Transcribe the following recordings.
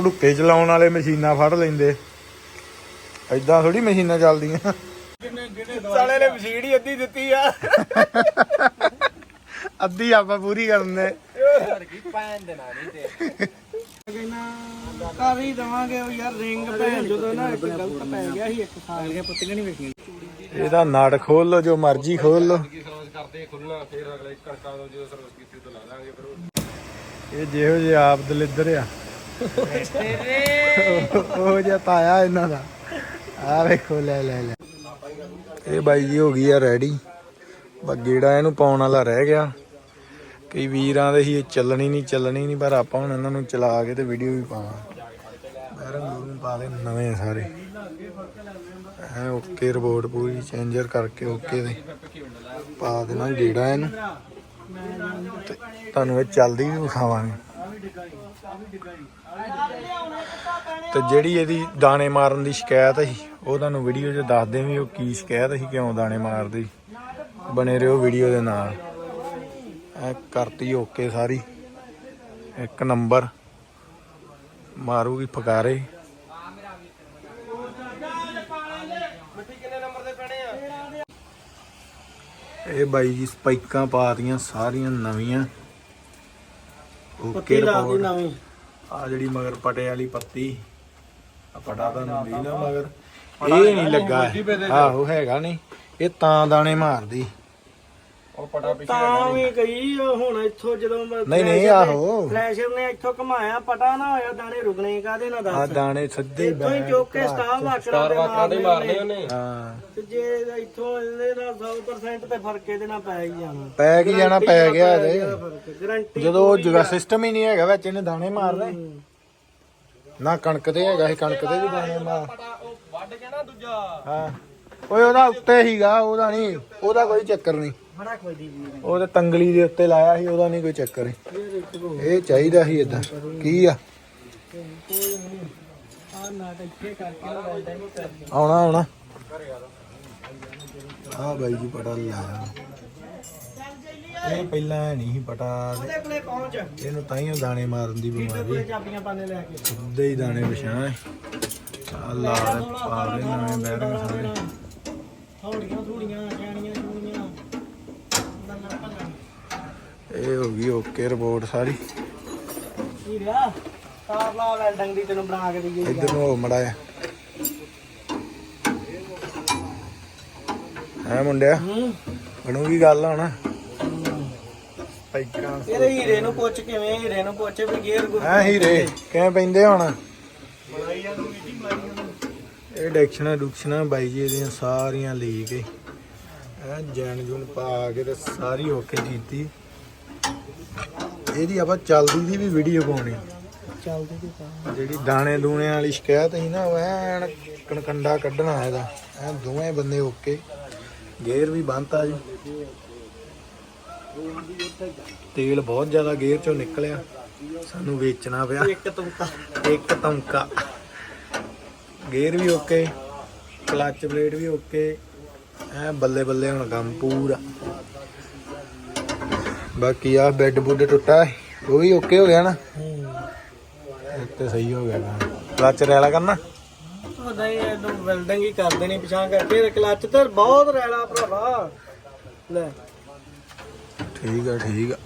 ਭੜੁੱਕੇ ਚਲਾਉਣ ਵਾਲੇ ਮਸ਼ੀਨਾਂ ਫੜ ਲੈਂਦੇ। ਐਦਾਂ ਥੋੜੀ ਮਸ਼ੀਨਾਂ ਚੱਲਦੀਆਂ। ਸਾਲੇ ਨੇ ਮਸ਼ੀਨ ਹੀ ਅੱਧੀ ਦਿੱਤੀ ਆ। ਅੱਧੀ ਆਪਾਂ ਪੂਰੀ ਕਰਨੇ ਯਾਰ ਕੀ ਪੈਣ ਦੇਣਾ ਨਹੀਂ ਤੇ। ਕਰ ਹੀ ਦਵਾਂਗੇ ਉਹ ਯਾਰ ਰਿੰਗ ਭੈਣ ਜਦੋਂ ਨਾ ਇੱਕ ਗਲਤ ਪੈ ਗਿਆ ਸੀ ਇੱਕ ਸਾਲ ਗਿਆ ਪੁੱਤੀਆਂ ਨਹੀਂ ਵੇਖੀਆਂ ਇਹਦਾ ਨਾੜ ਖੋਲ ਲੋ ਜੋ ਮਰਜ਼ੀ ਖੋਲ ਲੋ ਸਰਵਿਸ ਕਰਦੇ ਖੁੱਲਣਾ ਫਿਰ ਅਗਲੇ ਕਣਕਾਂ ਤੋਂ ਜਦੋਂ ਸਰਵਿਸ ਕੀਤੀ ਉਦੋਂ ਲਾ ਦਾਂਗੇ ਫਿਰ ਉਹ ਇਹ ਜਿਹੋ ਜਿਹੇ ਆਪ ਦਲਿੱਦਰ ਆ। ਉਹ ਜਿਹਾ ਤਾਇਆ ਇਹਨਾਂ ਦਾ। ਆ ਵੇਖੋ, ਲੈ ਲੈ ਲੈ। ਇਹ ਬਾਈ ਜੀ ਹੋ ਗਈ ਆ ਰੈਡੀ ਬੱਗੇੜਾ ਇਹਨੂੰ ਪਾਉਣ ਵਾਲਾ ਰਹਿ ਗਿਆ। ਕਈ ਵੀਰਾਂ ਦੇ ਸੀ ਚੱਲਣੀ ਨਹੀਂ ਚੱਲਣੀ ਨਹੀਂ, ਪਰ ਆਪਾਂ ਹੁਣ ਇਹਨਾਂ ਨੂੰ ਚਲਾ ਕੇ ਤੇ ਵੀਡੀਓ ਵੀ ਪਾਵਾਂ। ਬੈਰਨ ਨੂੰ ਪਾ ਦੇ ਨਵੇਂ ਸਾਰੇ। ਐ ਓਕੇ ਰਿਪੋਰਟ ਪੂਰੀ ਚੇਂਜਰ ਕਰਕੇ ਓਕੇ ਦੇ। ਪਾ ਦੇਣਾ ਗੇੜਾ ਇਹਨੂੰ। ਤੁਹਾਨੂੰ ਇਹ ਚੱਲਦੀ ਵੀ ਵਿਖਾਵਾਂਗੇ। ਤੇ ਜਿਹੜੀ ਇਹਦੀ ਦਾਣੇ ਮਾਰਨ ਦੀ ਸ਼ਿਕਾਇਤ ਸੀ, ਉਹ ਤੁਹਾਨੂੰ ਵੀਡੀਓ 'ਚ ਦੱਸਦੇ ਵੀ ਉਹ ਕੀ ਸ਼ਿਕਾਇਤ ਸੀ, ਕਿਉਂ ਦਾਣੇ ਮਾਰਦੀ ਬਣੇ ਰਹੋ ਵੀਡੀਓ ਦੇ ਨਾਲ। ਐ ਕਰਤੀ ਓਕੇ ਸਾਰੀ। ਇੱਕ ਨੰਬਰ। ਮਾਰੂਗੀ ਫਕਾਰੇ। ਇਹ ਬਾਈ ਜੀ ਸਪਾਈਕਾਂ ਪਾਤੀਆਂ ਸਾਰੀਆਂ ਨਵੀਆਂ। ਪੱਤੀ ਲਾ ਦੀ ਨਵੀਂ। ਆ ਜਿਹੜੀ ਮਗਰ ਪਟੇ ਵਾਲੀ ਪੱਤੀ। ਆ ਪਟਾ ਤਾਂ ਹੁੰਦੀ ਨਾ ਮਗਰ। ਇਹ ਨਹੀਂ ਲੱਗਾ। ਆਹੋ ਹੈਗਾ ਨਹੀਂ। ਇਹ ਤਾਂ ਦਾਣੇ ਮਾਰਦੀ। ਉਹ ਪਟਾ ਪਿੱਛੇ ਤਾਂ ਵੀ ਗਈ ਉਹ ਹੁਣ ਇੱਥੋਂ ਜਦੋਂ ਮੈਂ ਨਹੀਂ ਨਹੀਂ ਨੇ- ਆਹੋ। ਫਲੈਸ਼ਰ ਨੇ ਇੱਥੋਂ ਘਮਾਇਆ ਪਟਾ ਨਾ ਹੋਇਆ ਦਾਣੇ ਰੁਕਣੇ ਕਾਦੇ ਨਾਲ ਆ ਦੱਸ ਦਾਣੇ ਸਿੱਧੇ ਹੀ ਇੱਥੋਂ ਹੀ ਬੈਠ ਚੁੱਕ ਕੇ ਸਟਾਰ ਵਾਕਰਾਂ ਦੇ ਮਾਰਨੇ ਉਹਨੇ। ਹਾਂ। ਤੇ ਜੇ ਇੱਥੋਂ ਇਹਦੇ ਨਾਲ 100% ਤੇ ਫ਼ਰਕ ਇਹਦੇ ਨਾਲ ਪੈ ਹੀ ਜਾਣਾ। ਪੈ ਕੀ ਜਾਣਾ ਪੈ ਗਿਆ ਇਹਦੇ। ਗਰੰਟੀ ਜਦੋਂ ਉਹ ਜਗਾ ਸਿਸਟਮ ਹੀ ਨਹੀਂ ਹੈਗਾ ਵਿੱਚ ਇਹਨੇ ਦਾਣੇ ਮਾਰਨੇ। ਨਾ ਕਣਕ ਤੇ ਹੈਗਾ ਸੀ ਕਣਕ ਤੇ ਵੀ ਦਾਣੇ ਮਾਰ। ਉਹ ਵੱਢ ਕੇ ਨਾ ਦੂਜਾ। ਹਾਂ। ਓਏ ਉਹਦਾ ਉੱਤੇ ਹੀਗਾ ਉਹਦਾ ਨਹੀਂ ਉਹਦਾ ਕੋਈ ਚੱਕਰ ਨਹੀਂ। ਬੜਾ ਕੋਈ ਦੀ ਵੀ ਉਹ ਤੇ ਤੰਗਲੀ ਦੇ ਉੱਤੇ ਲਾਇਆ ਸੀ ਉਹਦਾ ਨਹੀਂ ਕੋਈ ਚੱਕਰ ਇਹ ਚਾਹੀਦਾ ਸੀ ਇਦਾਂ ਕੀ ਆ? ਆਉਣਾ ਆਉਣਾ। ਆ ਬਾਈ ਜੀ ਪਟਾ ਲਾਇਆ। ਇਹ ਪਹਿਲਾਂ ਨਹੀਂ ਸੀ ਪਟਾ ਉਹਦੇ ਕੋਲੇ ਪਹੁੰਚ। ਇਹਨੂੰ ਤਾਂ ਹੀ ਦਾਣੇ ਮਾਰਨ ਦੀ ਬਿਮਾਰੀ ਚਾਬੀਆਂ ਪਾਣੇ ਲੈ ਕੇ? ਸਿੱਧੇ ਹੀ ਦਾਣੇ ਵਿਛਾਣਾ ਆ ਲਾ ਦੇ ਪਾ ਦੇ ਨਵੇਂ ਬੈਰੰਗ ਸਾਰੇ। ਥੋੜੀਆਂ ਥੋੜੀਆਂ ਜਾਣੀਆਂ ਇਹ ਹੋ ਗਈ ਓਕੇ ਰਿਪੋਰਟ ਸਾਰੀ। ਕੀ ਰਿਹਾ ਤਾਰ ਲਾ ਵੈਲਡਿੰਗ ਦੀ ਤੈਨੂੰ ਬਣਾ ਕੇ ਦਈਏ ਇੱਧਰ ਨੂੰ ਹੋ ਮੜਾ ਆ ਹੈ ਮੁੰਡਿਆ? ਹੂੰ। ਬਣੂਗੀ ਗੱਲ ਹੁਣ। ਇਹਦੇ ਹੀਰੇ ਨੂੰ ਪੁੱਛ ਕਿਵੇਂ ਹੀਰੇ ਨੂੰ ਪੁੱਛ ਵੀ ਗੇਅਰ ਗੁਰ ਹੈ ਹੀਰੇ ਕਿਵੇਂ ਪੈਂਦੇ ਹੁਣ? ਇਹ ਡੈਕਸ਼ਨਾਂ ਡੁਕਸ਼ਨਾਂ ਬਾਈ ਜੀ ਇਹਦੀਆਂ ਸਾਰੀਆਂ ਲਈ ਕੇ ਐ ਜੈਨ ਜੂਨ ਪਾ ਕੇ ਤੇ ਸਾਰੀ ਓਕੇ ਕੀਤੀ। ਇਹਦੀ ਆਪਾਂ ਚੱਲਦੀ ਦੀ ਵੀ ਵੀਡੀਓ ਪਾਉਣੀ। ਚੱਲਦੇ ਤੇ ਜਿਹੜੀ ਦਾਣੇ ਦੂਣੇ ਵਾਲੀ ਸ਼ਿਕਾਇਤ ਸੀ ਨਾ ਉਹ ਐਨ ਕਣਕੰਡਾ ਕੱਢਣਾ ਇਹਦਾ। ਐ ਦੋਵੇਂ ਬੰਦੇ ਓਕੇ। ਗੇਅਰ ਵੀ ਬੰਨਤਾ ਜੀ। ਤੇਲ ਬਹੁਤ ਜ਼ਿਆਦਾ ਗੇਅਰ ਚੋਂ ਨਿਕਲਿਆ। ਸਾਨੂੰ ਵੇਚਣਾ ਪਿਆ। ਇੱਕ ਤੁਮਕਾ। ਇੱਕ ਤਮਕਾ। ਗੇਅਰ ਵੀ ਓਕੇ। ਕਲੱਚ ਪਲੇਟ ਵੀ ਓਕੇ। ਐ ਬੱਲੇ ਬੱਲੇ ਹੁਣ ਕੰਮ ਪੂਰਾ। ਬਾਕੀ ਆ ਬੈੱਡ ਬੁੱਡ ਟੁੱਟਾ ਹੈ, ਉਹ ਵੀ ਓਕੇ ਹੋ ਗਿਆ ਨਾ। ਤੇ ਸਹੀ ਹੋ ਗਿਆ ਕੰਮ ਕਲੱਚ ਰੈਲਾ ਕਰਨਾ? ਉਹ ਨਹੀਂ ਇਹਨੂੰ ਵੈਲਡਿੰਗ ਹੀ ਕਰ ਦੇਣੀ ਪਿਛਾਂ ਕਰਕੇ ਤੇ ਕਲੱਚ ਤੇ ਬਹੁਤ ਰੈਲਾ ਭਰਾਵਾ। ਲੈ। ਠੀਕ ਆ ਠੀਕ ਆ।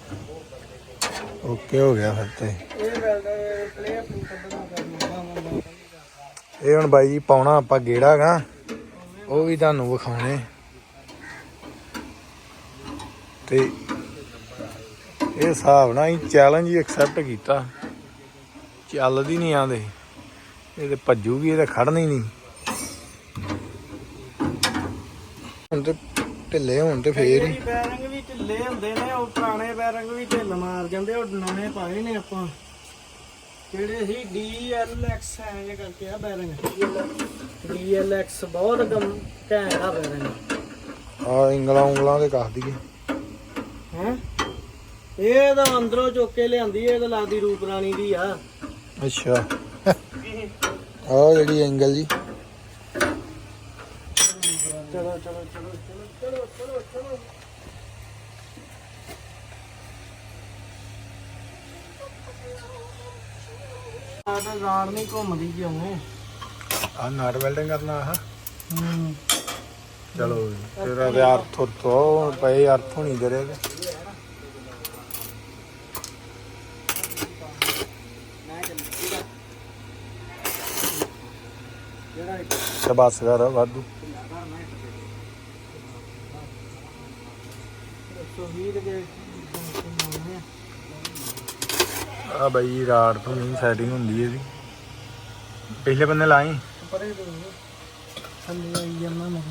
ਓਕੇ ਹੋ ਗਿਆ ਫਿਰ ਤੇ। ਇਹ ਵੈਲਡਿੰਗ ਪਲੇ ਆਪਣੀ ਕੱਢਣਾ ਕਰਨੀ। ਇਹ ਹੁਣ ਬਾਈ ਜੀ ਪਾਉਣਾ ਆਪਾਂ ਗੇੜਾ ਗਾ ਉਹ ਵੀ ਤੁਹਾਨੂੰ ਵਿਖਾਉਣੇ। ਤੇ ਇਹ ਹਿਸਾਬ ਨਾਲ ਹੀ ਚੈਲੰਜ ਹੀ ਐਕਸੈਪਟ ਕੀਤਾ। ਚੱਲਦੀ ਨਹੀਂ ਆਂਦੇ। ਇਹ ਤੇ ਭੱਜੂਗੀ ਇਹ ਤੇ ਖੜਨੀ ਨਹੀਂ ਹੁਣ ਤੇ ਢਿੱਲੇ ਹੋਣ ਤੇ ਫੇਰ ਹੀ। ਬੈਰਿੰਗ ਵੀ ਢਿੱਲੇ ਹੁੰਦੇ ਨੇ ਉਹ ਪੁਰਾਣੇ ਬੈਰਿੰਗ ਵੀ ਢਿੱਲ ਮਾਰ ਜਾਂਦੇ ਉਹ ਨਵੇਂ ਪਾਏ ਨੇ ਆਪਾਂ। ਕਿਹੜੇ ਸੀ DLX ਐ ਕਰਕੇ ਆ ਬੈਰਿੰਗ। DLX ਬਹੁਤ ਗਮ ਘੈਂਟ ਆ ਬੈਰਿੰਗ। ਆ ਇੰਗਲਾਂ ਉਂਗਲਾਂ ਦੇ ਕੱਸ ਦਈਏ। ਹੈ? ਇਹ ਤਾਂ ਅੰਦਰੋਂ ਚੁੱਕ ਕੇ ਲਿਆਂਦੀ ਇਹ ਤਾਂ ਲੱਗਦੀ ਰੂਪ ਰਾਣੀ ਦੀ ਆ। ਅੱਛਾ। ਆ ਜਿਹੜੀ ਐਂਗਲ ਜੀ। ਚਲੋ ਚਲੋ ਚਲੋ ਚਲੋ ਚਲੋ ਚਲੋ ਚਲੋ। ਆਦਾ ਰਾੜ ਨਹੀਂ ਘੁੰਮਦੀ ਜਿਉਂ ਆ ਨਾਟ ਵੈਲਡਿੰਗ ਕਰਨਾ ਆ ਹੂੰ। ਚਲੋ ਤੇਰਾ ਤੇ ਅਰਥ ਤੋਂ ਪਏ ਅਰਥ ਹੋਣੀ ਤੇਰੇ ਤੇ ਤੇ ਬਸ ਕਰ ਵਾਧੂ। 120 ਦੇ ਆ ਬਈ ਰਾੜ ਤੋਂ ਨਹੀਂ ਸੈਟਿੰਗ ਹੁੰਦੀ ਇਹਦੀ। ਪਿਛਲੇ ਬੰਨੇ ਲਾਈ। ਪਰੇ ਦੋ। ਥੱਲੇ ਆਈ ਜਾਂਦਾ ਮੈਂ।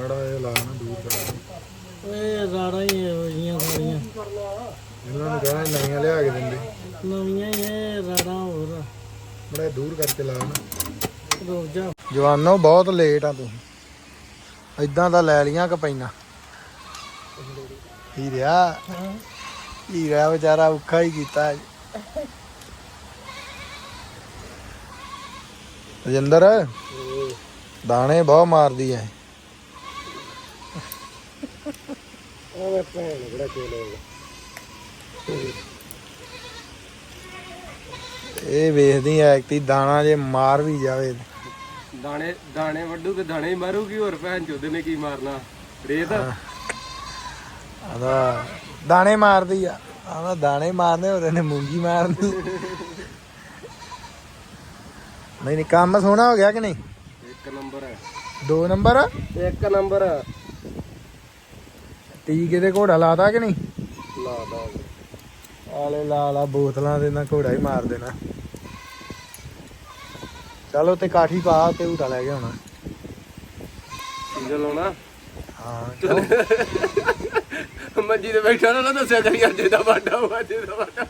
ਬੜਾ ਇਹ ਲਾ ਨਾ ਦੂਰ ਕਰ ਓਏ ਰਾੜਾਂ ਹੀ ਜਿਹੀਆਂ ਸਾਰੀਆਂ। ਇਹਨਾਂ ਨੂੰ ਕਹਿਣਾ ਨਵੀਆਂ ਲਿਆ ਕੇ ਦਿੰਦੇ। ਨਵੀਆਂ ਹੀ ਇਹ ਰਾੜਾਂ ਹੋਰ ਬੜਾ ਦੂਰ ਕਰਕੇ ਲਾ ਨਾ। ਰੁਕ ਜਾ। ਜਵਾਨੋ ਬਹੁਤ ਲੇਟ ਆ ਤੁਸੀਂ ਇਦਾਂ ਤਾਂ ਲੈ ਲੀਆਂ ਕਪੈਨਾ ਹੀਰਿਆ ਹੀਰਾ ਵਿਚਾਰਾ ਔਖਾ ਹੀ ਕੀਤਾ ਅੱਜ। ਰਜਿੰਦਰ ਦਾਣੇ ਬਹੁਤ ਮਾਰਦੀ ਐ ਭੈਣ ਚੋਲੇ ਇਹ ਵੇਖਦੀ ਐਕਟੀ ਦਾਣਾ ਜੇ ਮਾਰ ਵੀ ਜਾਵੇ। ਦਾਣੇ ਦਾਣੇ ਵੱਡੂ ਤੇ ਦਾਣੇ ਹੀ ਮਾਰੂਗੀ ਹੋਰ ਭੈਣ ਚੋਦ ਨੇ ਕੀ ਮਾਰਨਾ? ਰੇਤ ਆਦਾ ਦਾਣੇ ਮਾਰਦੀ ਆ। ਆਂਦਾ ਦਾਣੇ ਮਾਰਨੇ ਹੋਰ ਇਹਨੇ ਮੂੰਗੀ ਮਾਰਨੀ ਨਹੀਂ ਨਹੀਂ ਕੰਮ ਸੋਹਣਾ ਹੋ ਗਿਆ ਕਿ ਨਹੀਂ? ਇੱਕ ਨੰਬਰ ਹੈ ਦੋ ਨੰਬਰ ਇੱਕ ਨੰਬਰ ਟੀਕੇ ਦੇ ਘੋੜਾ ਲਾਤਾ ਕਿ ਨਹੀਂ? ਲਾ ਦਾ ਆਲੇ ਲਾ ਲਾ ਬੋਤਲਾਂ ਦੇ ਨਾਲ ਘੋੜਾ ਹੀ ਮਾਰ ਦੇਣਾ। ਚਲੋ ਤੇ ਕਾਠੀ ਪਾ ਤੇ ਝੂਟਾ ਲੈ ਕੇ ਆਉਣਾ। ਸੀਜ਼ਨ ਲਾਉਣਾ ਹਾਂ? ਮੰਜੀ ਤੇ ਬੈਠਾ ਨਾ ਦੱਸਿਆ ਕਰੀ ਅੱਜ ਦਾ ਵਾਡਾ ਹੋਇਆ ਅੱਜ ਦਾ ਵਾਡਾ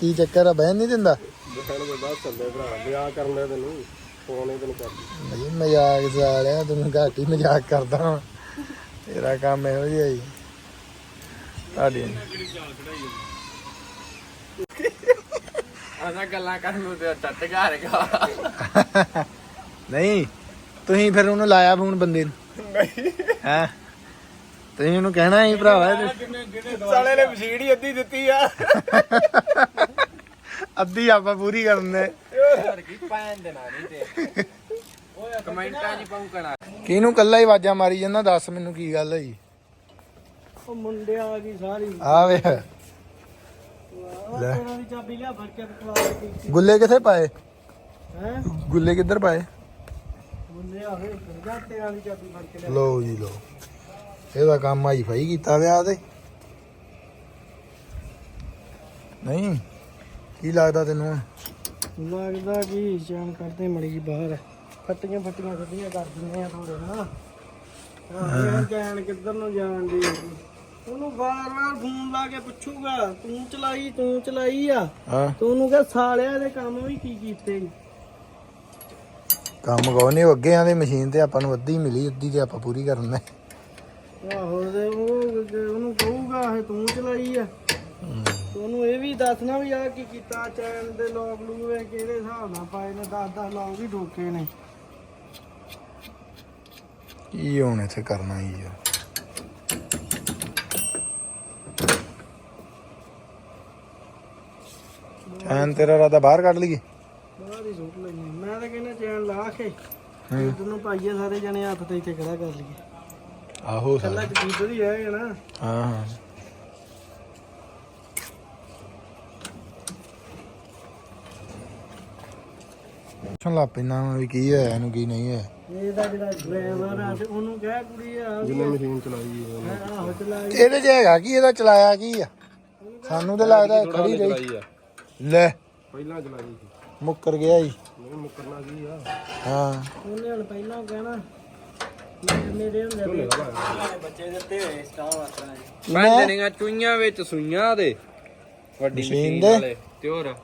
ਕੀ ਚੱਕਰ ਆ ਬਹਿਣ ਨਹੀਂ ਦਿੰਦਾ? ਬਹਿਣ ਦੇ ਬਾਅਦ ਥੱਲੇ ਭਰਾ ਵਿਆਹ ਕਰਨ ਲਿਆ ਤੈਨੂੰ। ਫੋਨ ਹੀ ਤੈਨੂੰ ਕਰ ਨਹੀਂ ਮਜ਼ਾਕ ਸਾਲਿਆ ਤੈਨੂੰ ਘੱਟ ਮਜ਼ਾਕ ਕਰਦਾ। ਤੇਰਾ ਕੰਮ ਇਹੋ ਜਿਹਾ ਹੀ। ਤੁਹਾਡੀ ਆਸਾ ਗੱਲਾਂ ਕਰਨ ਨੂੰ ਤੇ ਟੱਟ ਘਰ ਗਾ ਨਹੀਂ ਤੁਸੀਂ ਫਿਰ ਉਹਨੂੰ ਲਾਇਆ ਫੋਨ ਬੰਦੇ ਨੂੰ? ਨਹੀਂ। ਹੈ? ਤੁਸੀਂ ਉਹਨੂੰ ਕਹਿਣਾ ਸੀ ਭਰਾਵਾ ਇਹਦੇ- ਸਾਲੇ ਨੇ ਮਸ਼ੀਨ ਹੀ ਅੱਧੀ ਦਿੱਤੀ ਆ। ਅੱਧੀ ਆਪਾਂ ਪੂਰੀ ਕਰਨ। ਦੇ ਕਮੈਂਟਾਂ 'ਚ ਕਿਹਨੂੰ ਕੱਲਾ ਹੀ ਆਵਾਜ਼ਾਂ ਮਾਰੀ ਜਾਂਦਾ ਦੱਸ ਮੈਨੂੰ ਕੀ ਗੱਲ ਹੋਈ? ਉਹ ਮੁੰਡੇ ਆ ਗਈ ਸਾਰੀ। ਆ ਵੇ। ਆਹ ਤੇਰਾਂ ਦੀ ਚਾਬੀ ਲਿਆ ਫੜ ਕੇ ਖਵਾ ਦੇ ਗੁੱਲੇ ਕਿੱਥੇ ਪਾਏ? ਹੈ? ਗੁੱਲੇ ਕਿੱਧਰ ਪਾਏ? ਮੁੰਡੇ ਆ ਗਏ ਜਾ ਤੇਰਾਂ ਦੀ ਚਾਬੀ ਫੜ ਕੇ ਲਿਆ ਲੋ ਜੀ ਲੋ ਇਹਦਾ ਕੰਮ ਆਈ ਫਾਈ ਕੀਤਾ ਵਿਆਹ ਤੇ। ਨਹੀਂ? ਕੀ ਲੱਗਦਾ ਤੈਨੂੰ? ਲੱਗਦਾ ਕਿ ਜਾਨ ਕਰਦੇ ਮੜੀ ਜੀ ਬਾਹਰ। ਫੱਟੀਆਂ ਫੱਟੀਆਂ ਕੱਢੀਆਂ ਕਰ ਦਿੰਦੇ ਆ ਥੋੜੇ ਨਾ। ਆਹ ਜਾਣ ਕਿੱਧਰ ਨੂੰ ਜਾਣ ਦੀ ਉਹਨੂੰ ਵਾਰ-ਵਾਰ ਫੋਨ ਲਾ ਕੇ ਪੁੱਛੂਗਾ ਤੂੰ ਚਲਾਈ ਤੂੰ ਚਲਾਈ ਆ? ਹਾਂ। ਤੂੰ ਉਹਨੂੰ ਕਹ ਸਾਲਿਆ ਦੇ ਕੰਮ ਵੀ ਕੀ ਕੀਤੇ? ਕੰਮ ਕੋ ਨਹੀਂ ਅੱਗੇ ਆਂਦੇ ਮਸ਼ੀਨ ਤੇ ਆਪਾਂ ਨੂੰ ਅੱਧੀ ਮਿਲੀ ਅੱਧੀ ਤੇ ਆਪਾਂ ਪੂਰੀ ਕਰਨ ਦੇ। ਆਹੋ ਤੇ ਉਹ ਉਹਨੂੰ ਕਹੂਗਾ ਇਹ ਤੂੰ ਚਲਾਈ ਆ? ਤੇ ਉਹਨੂੰ ਇਹ ਵੀ ਦੱਸਣਾ ਵੀ ਆ ਕੀ ਕੀਤਾ ਚੈਨ ਦੇ ਲੋਕ ਲੂਏ ਕਿਹੜੇ ਹਿਸਾਬ ਨਾਲ ਪਾਏ ਨੇ 10-10 ਲੋਕ ਵੀ ਠੋਕੇ ਨੇ। ਕੀ ਹੁਣ ਇੱਥੇ ਕਰਨਾ ਹੀ ਆ? ਐਨ ਤੇਰਾ ਰਾਦਾ ਬਾਹਰ ਕੱਢ ਲਈਏ? ਬਾਹਰ ਹੀ ਸੁੱਟ ਲੈਣੀ ਮੈਂ ਤਾਂ ਕਹਿੰਦਾ ਚੈਨ ਲਾ ਕੇ ਇੱਧਰ ਨੂੰ ਪਾਈਏ ਸਾਰੇ ਜਣੇ ਹੱਥ ਤੇ ਇੱਥੇ ਖੜਾ ਕਰ ਲਈਏ। ਆਹੋ ਕੱਲਾ ਕਬੂਤਰ ਹੀ ਹੈ ਨਾ। ਹਾਂ ਹਾਂ। ਪੁੱਛਣ ਲੱਗ ਪੈਣਾ ਵੀ ਕੀ ਹੋਇਆ ਇਹਨੂੰ ਕੀ ਨਹੀਂ ਹੋਇਆ। ਇਹਦਾ ਜਿਹੜਾ ਡਰਾਈਵਰ ਆ ਤੇ ਉਹਨੂੰ ਕਹਿ ਕੁੜੀ ਆ ਜਿਹਨੇ ਮਸ਼ੀਨ ਚਲਾਈ ਹੈ ਆਹੋ ਚਲਾਈ। ਇਹਦੇ 'ਚ ਹੈਗਾ ਕੀ ਇਹਦਾ ਚਲਾਇਆ ਕੀ ਆ? ਸਾਨੂੰ ਤੇ ਲੱਗਦਾ ਖੜੀ ਰਹੀ। ਲੈ ਪਹਿਲਾਂ ਚਲਾਈ ਸੀ। ਮੁੱਕਰ ਗਿਆ ਜੀ। ਨਹੀਂ ਮੁੱਕਰਨਾ ਕੀ ਆ? ਹਾਂ। ਉਹਨੇ ਹੁਣ ਪਹਿਲਾਂ ਕਹਿਣਾ ਮੇਰੇ- ਹੁੰਦੇ ਬੱਚੇ ਦਿੱਤੇ ਹੋਏ ਸਟਾਰ ਵਾਸਤਾ ਮੈਂ ਦੇਣੀਆਂ ਚੁਈਆਂ ਵਿੱਚ ਸੂਈਆਂ ਦੇ ਵੱਡੀ ਮਸ਼ੀਨ? ਵਾਲੇ ਤੇ ਹੋਰ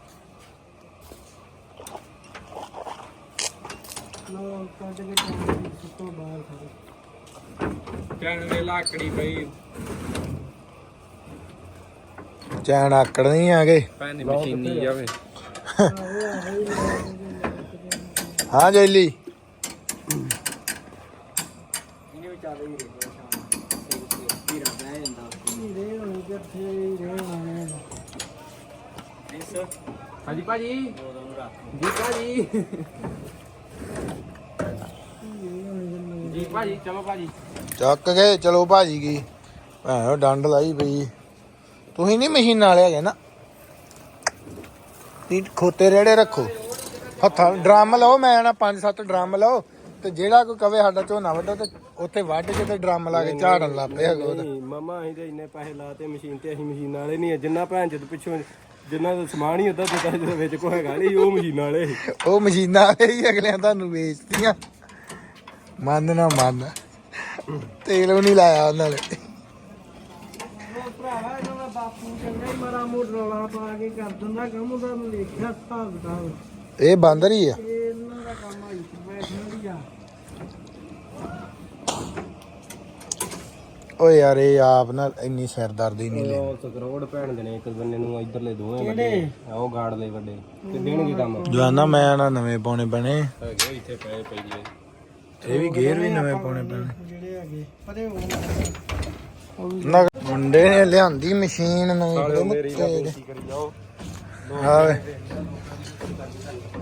ਲੋ ਕੱਢ ਕੇ ਚੈਨ ਬਾਹਰ ਖੜੇ ਦੇ ਲਾਕੜੀ ਪਈ। ਚੈਨ ਆਕੜ ਨਹੀਂ ਆ ਗਏ ਭੈਣ ਦੀ ਮਸ਼ੀਨੀ ਜਾਵੇ। ਹਾਂ ਜੈਲੀ। ਇਹਨੇ ਵੀ ਚੱਲ ਹੀ ਰਿਹਾ ਸ਼ਾਮ ਹੀਰਾ ਬਹਿ ਜਾਂਦਾ ਹੀਰੇ ਹੁਣ ਕਿੱਥੇ ਹੀਰੇ ਆਣੇ ਹਾਂਜੀ ਭਾਜੀ ਜੀ ਭਾਜੀ ਜੀ ਭਾਜੀ ਚਲੋ ਭਾਜੀ। ਚੱਕ ਕੇ ਚਲੋ ਭਾਜੀ ਕੀ। ਭੈਣੋ ਡੰਡ ਲਾਈ ਪਈ। ਤੁਸੀਂ ਨਹੀਂ ਮਸ਼ੀਨ ਨਾਲ ਹੈਗੇ ਨਾ। ਤੀ ਖੋਤੇ ਰੇੜੇ ਰੱਖੋ। ਹੱਥਾਂ ਡਰਮ ਲਓ ਮੈਂ ਨਾ ਪੰਜ ਸੱਤ ਡਰਮ ਲਓ। ਤੇ ਜਿਹੜਾ ਕੋਈ ਕਵੇ ਸਾਡਾ ਝੋਨਾ ਵੱਢੋ ਤੇ ਉੱਥੇ ਵੱਢ ਕੇ ਤੇ ਡਰਮ ਲਾ ਕੇ ਝਾੜਨ ਲੱਗ ਪਿਆ ਉਹਦਾ ਨਹੀਂ ਮਮਾ ਅਸੀਂ ਤੇ ਇੰਨੇ ਪੈਸੇ ਲਾਤੇ ਮਸ਼ੀਨ ਤੇ ਅਸੀਂ ਮਸ਼ੀਨ ਵਾਲੇ ਨਹੀਂ ਆ। ਜਿੰਨਾ ਭੈਣ ਜਦ ਪਿੱਛੋਂ ਜਿੰਨਾ ਦਾ ਸਮਾਨ ਹੀ ਹੁੰਦਾ ਦਿੱਤਾ ਜਿਹਦੇ ਵਿੱਚ ਕੋਈ ਹੈਗਾ ਨਹੀਂ ਉਹ ਮਸ਼ੀਨ ਵਾਲੇ। ਉਹ ਮਸ਼ੀਨਾਂ ਵਾਲੇ ਹੀ ਅਗਲਿਆਂ ਤੁਹਾਨੂੰ ਵੇਚਤੀਆਂ। ਮੰਨ ਨਾ ਮੰਨ। ਤੇਲ ਵੀ ਨਹੀਂ ਲਾਇਆ ਉਹਨਾਂ ਨੇ। ਉਹ ਭਰਾਵਾ ਇਹਨਾਂ ਦਾ ਬਾਪੂ ਚੰਗਾ ਹੀ ਮਾਰਾ ਮੋਟ ਰੌਲਾ ਪਾ ਕੇ ਕਰ ਦਿੰਦਾ ਕੰਮ ਉਹਦਾ ਨੂੰ ਵੇਖਿਆ ਹਿਸਾਬ ਕਿਤਾਬ। ਇਹ ਬਾਂਦਰ ਹੀ ਆ? ਇਹ ਇਹਨਾਂ ਦਾ ਕੰਮ ਆਈ ਬੈਠਣ ਦੀ ਆ। ਓਏ ਯਾਰ ਇਹ ਆਪ ਨਾ ਇੰਨੀ ਸਿਰਦਰਦੀ ਨਹੀਂ ਲੈ ਉਹ ਸਕਰੋੜ ਭੈਣ ਦੇ ਨੇ ਇੱਕ ਬੰਨੇ ਨੂੰ ਇਧਰਲੇ ਦੋਵੇਂ ਕਿਹੜੇ? ਉਹ ਗਾੜ ਲੈ ਵੱਡੇ ਤੇ ਦੇਣਗੇ ਕੰਮ। ਜਵਾਨਾ ਮੈਂ ਨਾ ਨਵੇਂ ਪਾਉਣੇ ਪੈਣੇ ਹੈਗੇ ਇੱਥੇ ਪਏ ਪਈ ਜੇ ਇਹ ਵੀ ਗੇਅਰ ਵੀ ਨਵੇਂ ਪਾਉਣੇ ਪੈਣੇ। ਜਿਹੜੇ ਹੈਗੇ ਪਰੇ ਹੋ ਨਾ ਮੁੰਡੇ ਨੇ ਲਿਆਂਦੀ ਮਸ਼ੀਨ ਨਵੀਂ। ਬੇਇੱਜ਼ਤੀ ਕਰੀ ਜਾਓ। ਆਵੇ।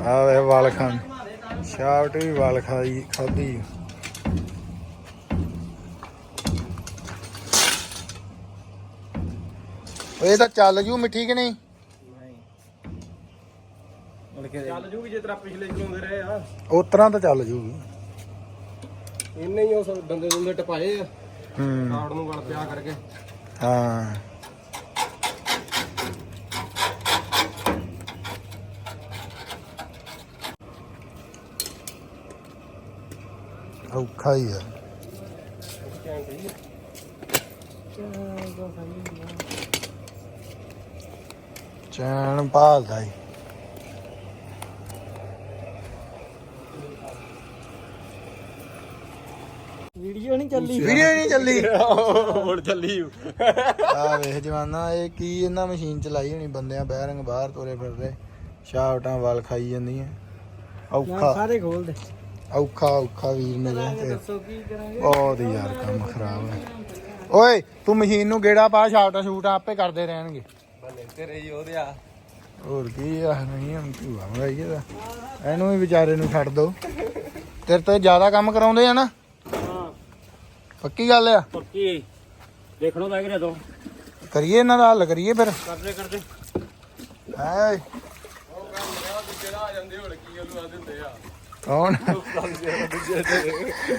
ਆਵੇ ਵਾਲ ਸ਼ਾਫਟ ਵੀ ਵਾਲ ਖਾਈ ਖਾਦੀ ਇਹ ਤਾਂ ਚੱਲ ਜੂ ਮਿੱਠੀ ਕਿ ਨਹੀਂ? ਚੱਲ ਜੂਗੀ ਜੇ ਤੇਰਾ ਪਿਛਲੇ ਚਲਾਉਂਦੇ ਰਹੇ ਆ। ਉਸ ਤਰ੍ਹਾਂ ਤਾਂ ਚੱਲ ਜੂਗੀ। ਇੰਨੇ ਹੀ ਉਹ ਦੰਦੇ ਦੁੰਦੇ ਟਪਾਏ ਆ। ਹੂੰ। ਕਾੜ ਨੂੰ ਗਲ ਪਿਆ ਕਰਕੇ। ਹਾਂ। ਔਖਾ ਹੀ ਆ। ਚੈਨ ਭਾਲਦਾ ਈ ਵੀਡੀਓ ਨਹੀਂ ਚੱਲੀ। ਵੀਡੀਓ ਨਹੀਂ ਚੱਲੀ। ਹੁਣ ਚੱਲੀ ਆ ਵੇਖ ਜਵਾਨਾ ਇਹ ਕੀ ਇਹਨਾਂ ਮਸ਼ੀਨ ਚਲਾਈ ਹੋਣੀ ਬੰਦਿਆਂ ਬਹਿਰੰਗ ਬਾਹਰ ਤੁਰੇ ਫਿਰਦੇ। ਸ਼ਾਵਟਾਂ ਵਾਲ ਖਾਈ ਜਾਂਦੀਆਂ। ਔਖਾ। ਸਾਰੇ ਖੋਲ ਦੇ। ਔਖਾ ਔਖਾ ਵੀਰ ਮੇਰੇ ਤੇ। ਦੱਸੋ ਕੀ ਕਰਾਂਗੇ? ਬਹੁਤ ਹੀ ਯਾਰ ਕੰਮ ਖਰਾਬ ਹੈ। ਓਏ ਤੂੰ ਮਸ਼ੀਨ ਨੂੰ ਗੇੜਾ ਪਾ ਸ਼ਾਵਟਾਂ ਸ਼ੂਟਾਂ ਆਪੇ ਕਰਦੇ ਰਹਿਣਗੇ। ਬੰਨੇ ਤੇਰੇ ਹੀ ਉਹਦੇ ਆ। ਹੋਰ ਕੀ ਆ ਨਹੀਂ ਹਮ ਤੂੰ ਆਵਾਂਗਾ ਇਹਦਾ ਇਹਨੂੰ ਵੀ ਵਿਚਾਰੇ ਨੂੰ ਛੱਡ ਦੋ। ਤੇਰੇ ਤੋਂ ਜ਼ਿਆਦਾ ਕੰਮ ਕਰਾਉਂਦੇ ਆ ਨਾ। ਹਾਂ ਪੱਕੀ ਗੱਲ ਆ? ਪੱਕੀ। ਦੇਖਣੋਂ ਲੱਗ ਰਿਹਾ ਤੂੰ ਕਰੀਏ ਇਹਨਾਂ ਦਾ ਹੱਲ ਕਰੀਏ ਫਿਰ। ਕਰਦੇ ਕਰਦੇ। ਹੈ ਜਿਹੜਾ ਆ ਜਾਂਦੇ ਹੁਣ ਕੀ ਗੱਲੂ ਆ ਦਿੰਦੇ ਆ ਕੌਣ?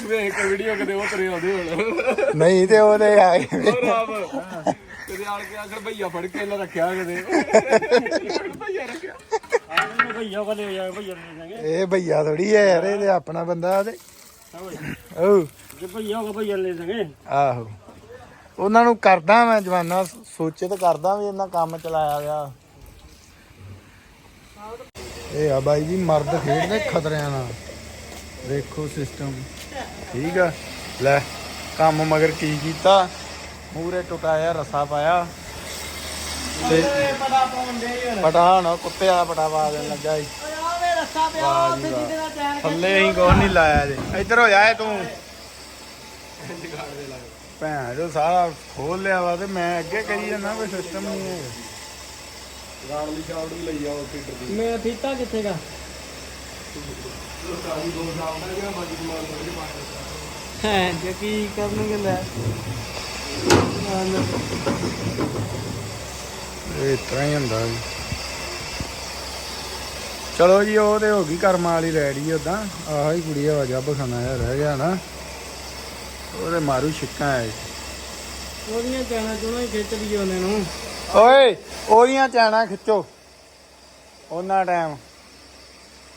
ਵੇਖ ਕੇ ਵੀਡੀਓ ਕਦੇ ਉਹ ਤਰੇ ਆਉਂਦੇ ਹੁਣ। ਨਹੀਂ ਤੇ ਉਹਦੇ ਆ ਗਏ ਹੋਰ ਆਪ। ਕਦੇ ਆਣ ਕੇ ਆਖਰ ਭਈਆ ਫੜ ਕੇ ਇਹਨਾਂ ਰੱਖਿਆ ਕਦੇ। ਭਈਆ ਰੱਖਿਆ। ਆਹ ਭਈਆ ਕੋਲੇ ਜਾ ਭਈਆ ਨੇ। ਜਾਂਗੇ ਇਹ ਭਈਆ ਥੋੜੀ ਹੈ ਯਾਰ ਇਹ ਤੇ ਆਪਣਾ ਬੰਦਾ ਤੇ। ਓ ਜੇ ਭਈਆ ਹੋਗਾ ਭਈਆ ਲੈ ਜਾਂਗੇ। ਆਹੋ। ਉਹਨਾਂ ਨੂੰ ਕਰਦਾ ਮੈਂ ਜਵਾਨਾ ਸੋਚੇ ਤਾਂ ਕਰਦਾ ਵੀ ਇਹਨਾਂ ਕੰਮ ਚਲਾਇਆ ਗਿਆ। ਇਹ ਆ ਬਾਈ ਜੀ ਮਰਦ ਖੇਡਦੇ ਖਤਰਿਆਂ ਨਾਲ। ਦੇਖੋ ਸਿਸਟਮ ਠੀਕ ਆ। ਲੈ ਕੰਮ ਮਗਰ ਕੀ ਕੀਤਾ? ਮੂਰੇ ਟੁਕਾਇਆ ਰਸਾ ਪਾਇਆ। ਤੇ ਪਤਾ ਪਾਉਂਦੇ ਯਾਰ। ਪਟਾਣ ਕੁੱਤੇ ਵਾਲਾ ਪਟਾ ਪਾ ਦੇਣ ਲੱਗਾ ਜੀ ਆਵੇ ਰੱਸਾ ਪਿਆ ਉੱਥੇ ਜਿਹਦੇ ਨਾਲ ਚੈਨ ਥੱਲੇ ਅਸੀਂ ਕੋਈ ਨਹੀਂ ਲਾਇਆ ਜੇ। ਇੱਧਰ ਹੋ ਜਾਏ ਤੂੰ। ਭੈਣ ਜੋ ਸਾਰਾ ਖੋਲ ਲਿਆ ਵਾ ਤੇ ਮੈਂ ਅੱਗੇ ਕਰੀ ਜਾਂਦਾ ਕੋਈ ਸਿਸਟਮ ਨਹੀਂ ਹੈ। ਸ਼ਾਟ ਵੀ ਲਈ ਆਓ ਫੀਡਰ ਦੀ ਮੈਂ ਫੀਤਾ ਕਿੱਥੇ ਗਾ? ਹੈ ਜੇ ਕੀ ਕਰਨਗੇ ਲੈ। ਇਹ ਤਰ੍ਹਾਂ ਹੀ ਹੁੰਦਾ ਜੀ। ਚਲੋ ਜੀ ਉਹ ਤੇ ਹੋ ਗਈ ਕਰਮਾਂ ਵਾਲੀ ਰੈਡੀ ਉਦਾਂ ਆਹ ਹੀ ਕੁੜੀ ਹਵਾ ਜੱਬ ਖਾਣਾ ਯਾਰ ਰਹਿ ਗਿਆ ਨਾ। ਉਹਦੇ ਮਾਰੂ ਛਿੱਕਾਂ ਆਏ ਉਹਦੀਆਂ ਚੈਨਾਂ ਚੋਂ ਹੀ ਖਿੱਚ ਲਈ ਉਹਨੇ ਨੂੰ। ਓਏ ਉਹਦੀਆਂ ਚੈਨਾ ਖਿੱਚੋ। ਉਹਨਾਂ ਟਾਈਮ।